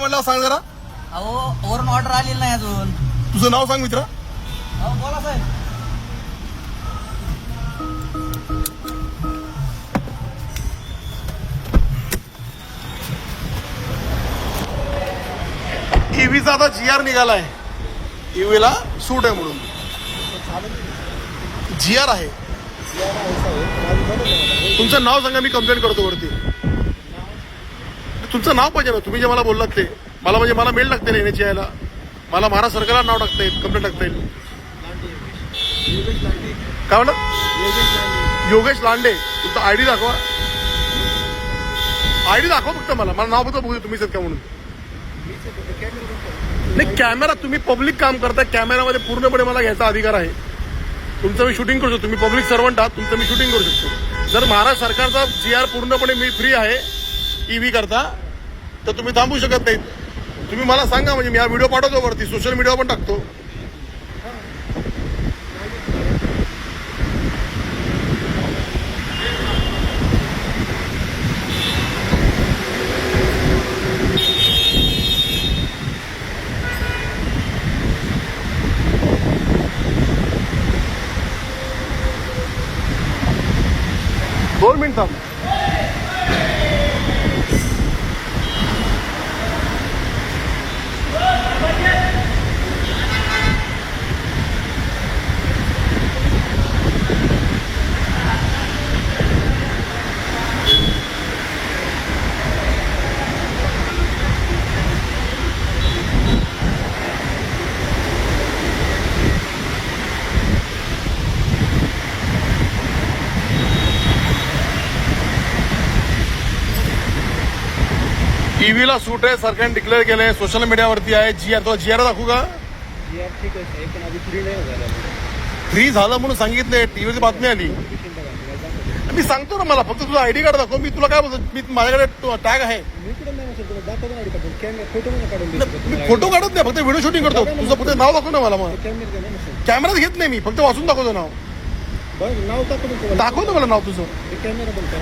म्हणलं सांग जरा. अहो वरून ऑर्डर आलेली नाही अजून. तुझं नाव सांग मित्रा. अहो बोला साहेब. ईव्हीचा आता जी आर निघालाय. ईव्हीला सूट आहे म्हणून. जी आर आहे. तुमचं नाव सांगा मी कंप्लेंट करतो वरती. तुमचं नाव पाहिजे ना तुम्ही जे मला बोललात ते. मला म्हणजे मला मेल टाकता येईल येण्याची यायला मला महाराष्ट्र सरकारला नाव टाकता येईल कंप्लेंट टाकता येईल. काय म्हणलं? योगेश लांडे. तुमचा आयडी दाखवा. आयडी दाखवा फक्त मला. मला नाव फक्त बघू तुम्ही सर का म्हणून? नाही कॅमेरा तुम्ही पब्लिक काम करता कॅमेरामध्ये पूर्णपणे मला घ्यायचा अधिकार आहे. तुमचं मी शूटिंग करू शकतो. तुम्ही पब्लिक सर्वंट आहात. तुमचं मी शूटिंग करू शकतो. जर महाराष्ट्र सरकारचा जी आर पूर्णपणे मी फ्री आहे ईव्ही करता तर तुम्ही थांबू शकत नाहीत. तुम्ही मला सांगा म्हणजे मी हा व्हिडिओ पाठवतो वरती सोशल मीडियावर पण टाकतो. दोन मिनिट थांब. ईव्हीला सूट आहे सरकारने डिक्लेअर केलंय सोशल मीडियावरती आहे. जी आर तो जी आर दाखवू का? फ्री नाही झाला म्हणून सांगितलंय टीव्हीची बातमी आली. मी सांगतो ना मला फक्त तुझा आयडी कार्ड दाखव. मी तुला काय बोलतो मी माझ्याकडे टॅग आहे. मी फोटो काढत नाही फक्त व्हिडिओ शूटिंग करतो. तुझं फक्त नाव दाखव ना मला मग. कॅमेरात घेत नाही मी फक्त वाचून दाखवतो नाव. दाखव ना मला नाव तुझं.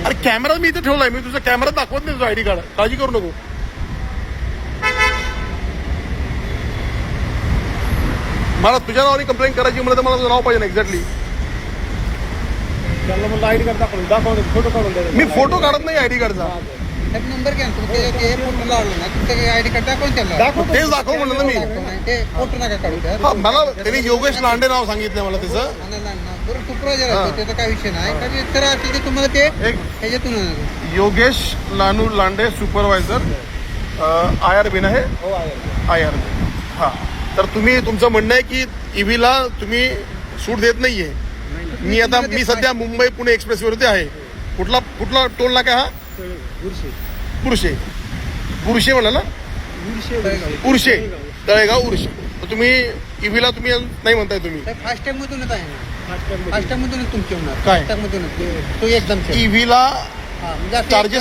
अरे कॅमेरा मी इथे ठेवलाय मी तुझा कॅमेरा दाखवत नाही तुझा आयडी कार्ड काळजी करू नको. मला तुझ्या नावाने कंप्लेंट करायची मला तर मला तुझं नाव पाहिजे ना एक्झॅक्टली त्यांना म्हणलं आयडी कार्ड दाखवून दाखवून फोटो काढून मी फोटो काढत नाही आयडी कार्डचा नंबर घ्या ना तुम्ही त्याच्यावरती हे फोटो लावला ना तुमचं आयडी कार्ड दाखवून त्याला तेच दाखव म्हणलं ना मी. दाखव ना. ते फोटो नका काढू त्या हा मला त्यांनी योगेश लांडे नाव सांगितलं मला त्याचं. ना, ना, ना. बरं सुपरवायझर आहे तो, त्याचा काय विषय नाही. तर असेल ते तुम्हाला ते एक ह्याच्यातून Yogesh लानू Lande supervisor I R B ना हे? हो आहे आय आर बी हा. तर तुम्ही तुमचं म्हणणं आहे की ईव्हीला तुम्ही सूट देत नाहीये. मी आता मी सध्या मुंबई पुणे एक्सप्रेसवरती आहे. कुठला कुठला टोल नाका हा? पुरुषे पुरुषे म्हणला ना? उर्शे. तळेगाव उर्शे. तर तुम्ही ईव्हीला तुम्ही नाही म्हणताय तुम्ही. साहेब फास्टॅग मधूनच आहे. ना फास्टॅग फास्टॅग मधूनच तुमचे होणार. काय? तो एकदम ईव्हीला हा, म्हणजे.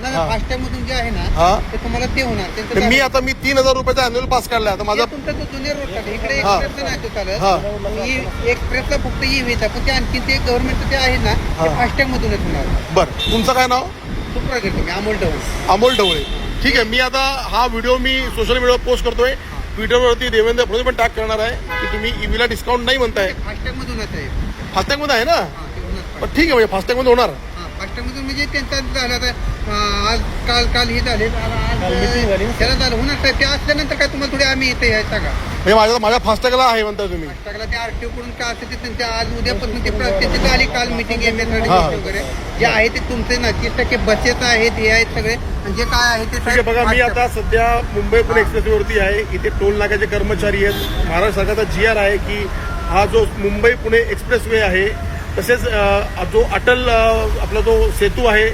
नाही हा. फास्टॅग मधून जे आहे हा. ना ते तुम्हाला ते होणार. मी आता मी तीन हजार रुपयाचा अॅन्युअल पास काढलाय. आता माझा तुमचा तो जुनियर रोड आहे इकडे हा. एक्सप्रेसचा नाही चालत. ई- एक्सप्रेसला फक्त ई व्हीचा पण ते आणखी ते गव्हर्नमेंट ते आहे ना ते. फास्टॅग मधूनच होणार. बर. तुमचं काय नाव? सुपरवायझर तुम्ही अमोल डवण अमोल ढवळे. ठीक आहे मी आता हा व्हिडिओ मी सोशल मीडियावर पोस्ट करतोय. ट्विटरवरती देवेंद्र फडणवीस पण टॅग करणार आहे की तुम्ही ईव्हीला डिस्काउंट नाही म्हणताय. फास्टॅग मधूनच आहे. फास्टॅगमध्ये आहे ना? ठीक आहे म्हणजे फास्टॅगमध्ये होणार. मधून म्हणजे त्यांचा झालं आता आज काल काल हे झाले. काल meeting? त्याला झालं. होणार साहेब ते असल्यानंतर काय तुम्हाला थोडे आम्ही इथे यायचं सांगा. म्हणजे माझ्या माझ्या फास्टॅगला आहे म्हणताय तुम्ही. फास्टॅगला ते आरटीओ कडून काय असेल ते त्यांच्या आज उद्यापासून ते प्र- त्याची झाली काल मिटिंग एम एस हा. वगैरे. जे आहे ते तुमचे ना तीस टक्के बचत आहेत हे आहेत सगळे. आणि जे काय आहे ते ठीक आहे बघा मी आता सध्या मुंबई पुणे एक्सप्रेसवरती आहे. इथे टोल नाक्याचे कर्मचारी आहेत. महाराष्ट्र सरकारचा जी आर आहे की हा जो मुंबई पुणे एक्सप्रेस वे आहे तसेच जो अटल आपला जो सेतू आहे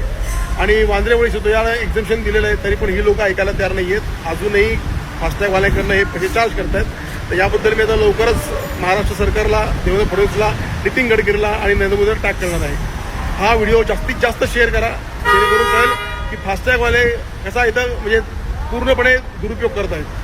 आणि वांद्रेवळी सेतू याला एक्झम्पन दिलेलं आहे तरी पण ही लोक ऐकायला तयार नाही आहेत. अजूनही फास्टॅगवाल्याकडनं हे पैसे चार्ज करतायत. तर याबद्दल मी आता लवकरच महाराष्ट्र सरकारला देवेंद्र फडणवीसला नितीन गडकरीला आणि नरेंद्र मोदीला टॅग करणार आहे. हा व्हिडिओ जास्तीत जास्त शेअर करा. जेणेकरून कळेल की फास्टॅगवाले कसा इथं म्हणजे पूर्णपणे दुरुपयोग करत आहेत